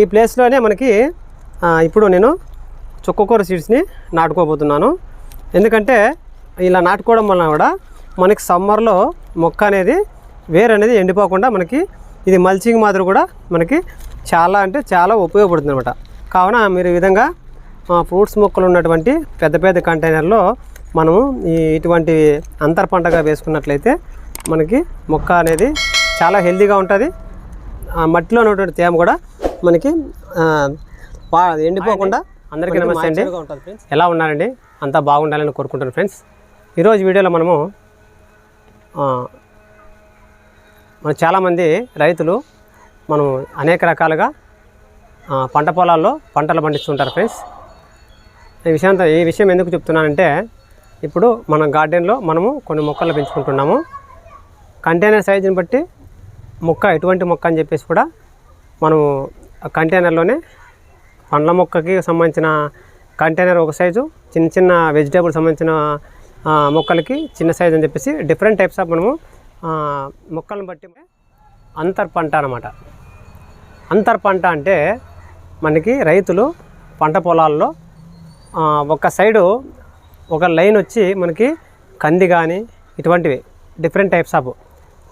ఈ ప్లేస్లోనే మనకి ఇప్పుడు నేను చుక్కకూర సీడ్స్ని నాటుకోబోతున్నాను. ఎందుకంటే ఇలా నాటుకోవడం వలన కూడా మనకి సమ్మర్లో మొక్క అనేది వేరు అనేది ఎండిపోకుండా మనకి ఇది మల్చింగ్ మాదిరి కూడా మనకి చాలా అంటే చాలా ఉపయోగపడుతుంది అనమాట కావున మీరు ఈ విధంగా ఫ్రూట్స్ మొక్కలు ఉన్నటువంటి పెద్ద పెద్ద కంటైనర్లో మనము ఈ ఇటువంటి అంతర్ పంటగా వేసుకున్నట్లయితే మనకి మొక్క అనేది చాలా హెల్తీగా ఉంటుంది. మట్టిలో ఉన్నటువంటి తేమ కూడా మనకి ఎండిపోకుండా అందరికీ నమస్తే అండి. ఎలా ఉన్నారండి? అంతా బాగుండాలని కోరుకుంటాను ఫ్రెండ్స్. ఈరోజు వీడియోలో మనము మన చాలామంది రైతులు మనం అనేక రకాలుగా పంట పొలాల్లో పంటలు పండిస్తుంటారు ఫ్రెండ్స్. ఈ విషయం ఈ విషయం ఎందుకు చెప్తున్నానంటే ఇప్పుడు మన గార్డెన్లో మనము కొన్ని మొక్కలు పెంచుకుంటున్నాము. కంటైనర్ సైజుని బట్టి మొక్క ఎటువంటి మొక్క అని చెప్పేసి కూడా మనము కంటైనర్లోనే పండ్ల మొక్కకి సంబంధించిన కంటైనర్ ఒక సైజు చిన్న చిన్న వెజిటేబుల్ సంబంధించిన మొక్కలకి చిన్న సైజు అని చెప్పేసి డిఫరెంట్ టైప్స్ ఆఫ్ మనము మొక్కలను బట్టి అంతర్ పంట అనమాట అంతర్ పంట అంటే మనకి రైతులు పంట పొలాల్లో ఒక సైడు ఒక లైన్ వచ్చి మనకి కంది కానీ ఇటువంటివి డిఫరెంట్ టైప్స్ ఆఫ్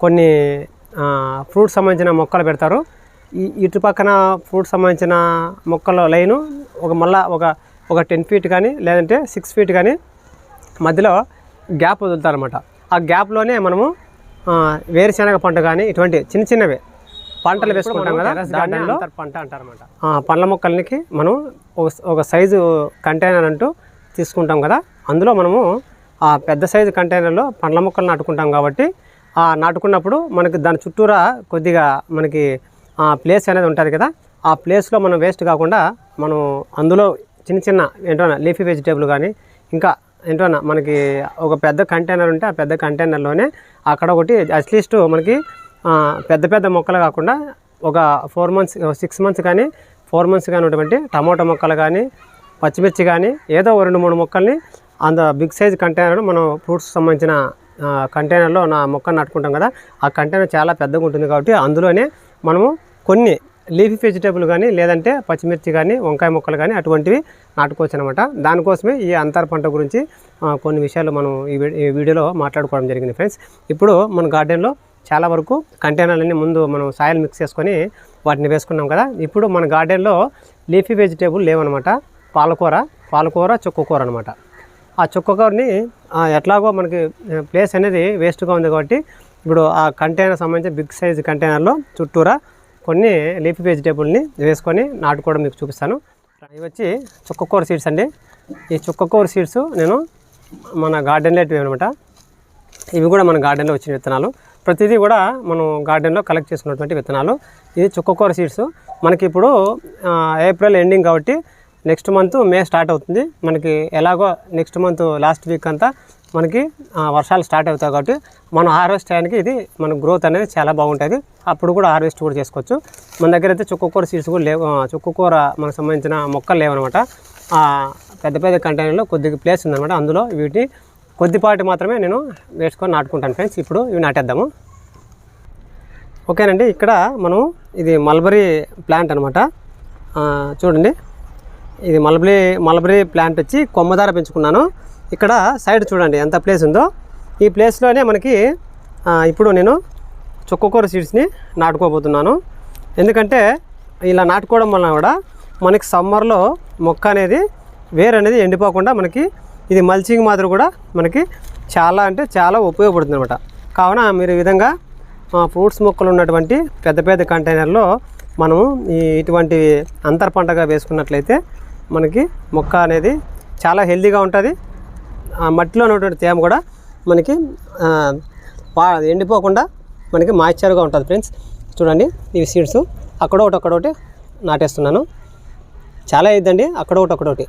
కొన్ని ఫ్రూట్స్ సంబంధించిన మొక్కలు పెడతారు. ఇటు పక్కన ఫ్రూట్స్ సంబంధించిన మొక్కల లైను ఒక మళ్ళా ఒక ఒక టెన్ ఫీట్ కానీ లేదంటే సిక్స్ ఫీట్ కానీ మధ్యలో గ్యాప్ వదులుతారనమాట ఆ గ్యాప్లోనే మనము వేరుశనగ పంట కానీ ఇటువంటి చిన్న చిన్నవి పంటలు వేసుకుంటాం కదా గార్డెన్లో పంట అంటారనమాట పండ్ల మొక్కలకి మనం ఒక ఒక సైజు కంటైనర్ అంటూ తీసుకుంటాం కదా అందులో మనము ఆ పెద్ద సైజు కంటైనర్లో పండ్ల మొక్కలు నాటుకుంటాం కాబట్టి ఆ నాటుకున్నప్పుడు మనకి దాని చుట్టూరా కొద్దిగా మనకి ప్లేస్ అనేది ఉంటుంది కదా ఆ ప్లేస్లో మనం వేస్ట్ కాకుండా మనం అందులో చిన్న చిన్న ఏంటన్నా లీఫీ వెజిటేబుల్ కానీ ఇంకా ఏంటన్నా మనకి ఒక పెద్ద కంటైనర్ ఉంటే ఆ పెద్ద కంటైనర్లోనే అక్కడ ఒకటి అట్లీస్ట్ మనకి పెద్ద పెద్ద మొక్కలు కాకుండా ఒక ఫోర్ మంత్స్ సిక్స్ మంత్స్ కానీ ఫోర్ మంత్స్ కానీ ఉన్నటువంటి టమాటో మొక్కలు కానీ పచ్చిమిర్చి కానీ ఏదో ఒక రెండు మూడు మొక్కల్ని అంత బిగ్ సైజ్ కంటైనర్ మనం ఫ్రూట్స్ సంబంధించిన కంటైనర్లో నా మొక్కను నాటుకుంటాం కదా ఆ కంటైనర్ చాలా పెద్దగా ఉంటుంది కాబట్టి అందులోనే మనము కొన్ని లీఫీ వెజిటేబుల్ కానీ లేదంటే పచ్చిమిర్చి కానీ వంకాయ మొక్కలు కానీ అటువంటివి నాటుకోవచ్చు అనమాట దానికోసమే ఈ అంతర పంట గురించి కొన్ని విషయాలు మనం ఈ ఈ వీడియోలో మాట్లాడుకోవడం జరిగింది ఫ్రెండ్స్. ఇప్పుడు మన గార్డెన్లో చాలా వరకు కంటైనర్లన్నీ ముందు మనం సాయిల్ మిక్స్ చేసుకొని వాటిని వేసుకున్నాం కదా. ఇప్పుడు మన గార్డెన్లో లీఫీ వెజిటేబుల్ లేవనమాట పాలకూర పాలకూర చుక్కకూర అనమాట ఆ చుక్కకూరని ఎట్లాగో మనకి ప్లేస్ అనేది వేస్ట్గా ఉంది కాబట్టి ఇప్పుడు ఆ కంటైనర్ సంబంధించి బిగ్ సైజ్ కంటైనర్లో చుట్టూరా కొన్ని లీఫీ వెజిటేబుల్ని వేసుకొని నాటుకోవడం మీకు చూపిస్తాను. ఇవి వచ్చి చుక్కకూర సీడ్స్ అండి. ఈ చుక్కకూర సీడ్స్ నేను మన గార్డెన్లో అనమాట ఇవి కూడా మన గార్డెన్లో వచ్చిన విత్తనాలు. ప్రతిదీ కూడా మనం గార్డెన్లో కలెక్ట్ చేసుకున్నటువంటి విత్తనాలు. ఇది చుక్కకూర సీడ్స్. మనకి ఇప్పుడు ఏప్రిల్ ఎండింగ్ కాబట్టి నెక్స్ట్ మంత్ మే స్టార్ట్ అవుతుంది. మనకి ఎలాగో నెక్స్ట్ మంత్ లాస్ట్ వీక్ అంతా మనకి వర్షాలు స్టార్ట్ అవుతాయి కాబట్టి మనం హార్వెస్ట్ చేయడానికి ఇది మన గ్రోత్ అనేది చాలా బాగుంటుంది. అప్పుడు కూడా హార్వెస్ట్ కూడా చేసుకోవచ్చు. మన దగ్గర అయితే చుక్కకూర సీడ్స్ కూడా లేవు చుక్కకూర మనకు సంబంధించిన మొక్కలు లేవనమాట. పెద్ద పెద్ద కంటైనర్లో కొద్దిగా ప్లేస్ ఉందన్నమాట. అందులో వీటిని కొద్దిపాటి మాత్రమే నేను వేసుకొని నాటుకుంటాను ఫ్రెండ్స్ ఇప్పుడు ఇవి నాటేద్దాము. ఓకేనండి ఇక్కడ మనం ఇది మల్బరీ ప్లాంట్ అనమాట చూడండి. ఇది మల్బరీ మల్బరీ ప్లాంట్ వచ్చి కొమ్మదార పెంచుకున్నాను. ఇక్కడ సైడ్ చూడండి ఎంత ప్లేస్ ఉందో. ఈ ప్లేస్లోనే మనకి ఇప్పుడు నేను చుక్కకూర సీడ్స్ని నాటుకోబోతున్నాను. ఎందుకంటే ఇలా నాటుకోవడం వలన కూడా మనకి సమ్మర్లో మొక్క అనేది వేరు అనేది ఎండిపోకుండా మనకి ఇది మల్చింగ్ మాదిరి కూడా మనకి చాలా అంటే చాలా ఉపయోగపడుతుంది అనమాట కావున మీరు ఈ విధంగా ఫ్రూట్స్ మొక్కలు ఉన్నటువంటి పెద్ద పెద్ద కంటైనర్లో మనము ఈ ఇటువంటి అంతర్ పంటగా వేసుకున్నట్లయితే మనకి మొక్క అనేది చాలా హెల్తీగా ఉంటుంది. ఆ మట్టిలో ఉన్నటువంటి తేమ కూడా మనకి ఎండిపోకుండా మనకి మాయిశ్చర్గా ఉంటుంది ఫ్రెండ్స్. చూడండి ఇవి సీడ్స్. అక్కడ ఒకటి అక్కడ ఒకటి నాటేస్తున్నాను. చాలా ఇద్దండి అక్కడ ఒకటి ఒకటి.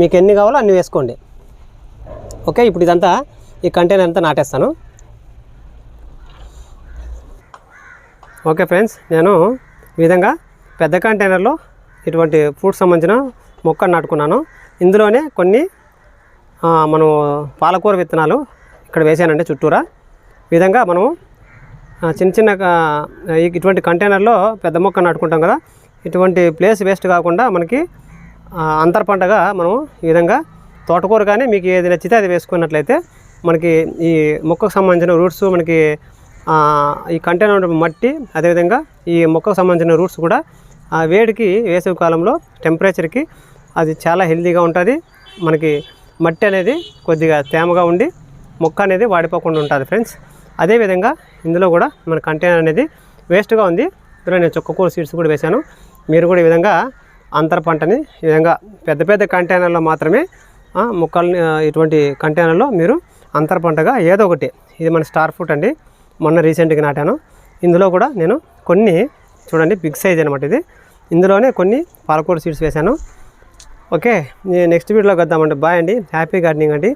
మీకు ఎన్ని కావాలో అన్ని వేసుకోండి. ఓకే ఇప్పుడు ఇదంతా ఈ కంటైనర్ అంతా నాటేస్తాను. ఓకే ఫ్రెండ్స్ నేను ఈ విధంగా పెద్ద కంటైనర్లో ఇటువంటి ఫ్రూట్స్ సంబంధించిన మొక్క నాటుకున్నాను. ఇందులోనే కొన్ని మనము మనం పాలకూర విత్తనాలు ఇక్కడ వేసానండి చుట్టూరా. ఈ విధంగా మనము చిన్న చిన్న ఇటువంటి కంటైనర్లో పెద్ద మొక్క నాటుకుంటాం కదా. ఇటువంటి ప్లేస్ వేస్ట్ కాకుండా మనకి ఆ, అంతర పంటగా మనం ఈ విధంగా తోటకూర కానీ మీకు ఏది నచ్చితే అది వేసుకున్నట్లయితే మనకి ఈ మొక్కకు సంబంధించిన రూట్స్ మనకి ఈ కంటైనర్ మట్టి అదేవిధంగా ఈ మొక్కకు సంబంధించిన రూట్స్ కూడా ఆ వేడికి వేసవి కాలంలో టెంపరేచర్కి అది చాలా హెల్తీగా ఉంటుంది. మనకి మట్టి అనేది కొద్దిగా తేమగా ఉండి మొక్క అనేది వాడిపోకుండా ఉంటుంది ఫ్రెండ్స్. అదేవిధంగా ఇందులో కూడా మన కంటైనర్ అనేది వేస్ట్గా ఉంది. ఇందులో నేను చుక్కకూర సీడ్స్ కూడా వేశాను. మీరు కూడా ఈ విధంగా అంతర పంటని ఈ విధంగా పెద్ద పెద్ద కంటైనర్లో మాత్రమే మొక్కల్ని ఇటువంటి కంటైనర్లో మీరు అంతర పంటగా ఏదో ఒకటి ఇది మన స్టార్ ఫ్రూట్ అండి. మొన్న రీసెంట్గా నాటాను. ఇందులో కూడా నేను కొన్ని చూడండి బిగ్ సైజ్ అనమాట ఇది. ఇందులోనే కొన్ని పాలకూర సీడ్స్ వేశాను. ఓకే నెక్స్ట్ వీడియోలో కద్దామండి బాయ్ అండి. హ్యాపీ గార్డెనింగ్ అండి.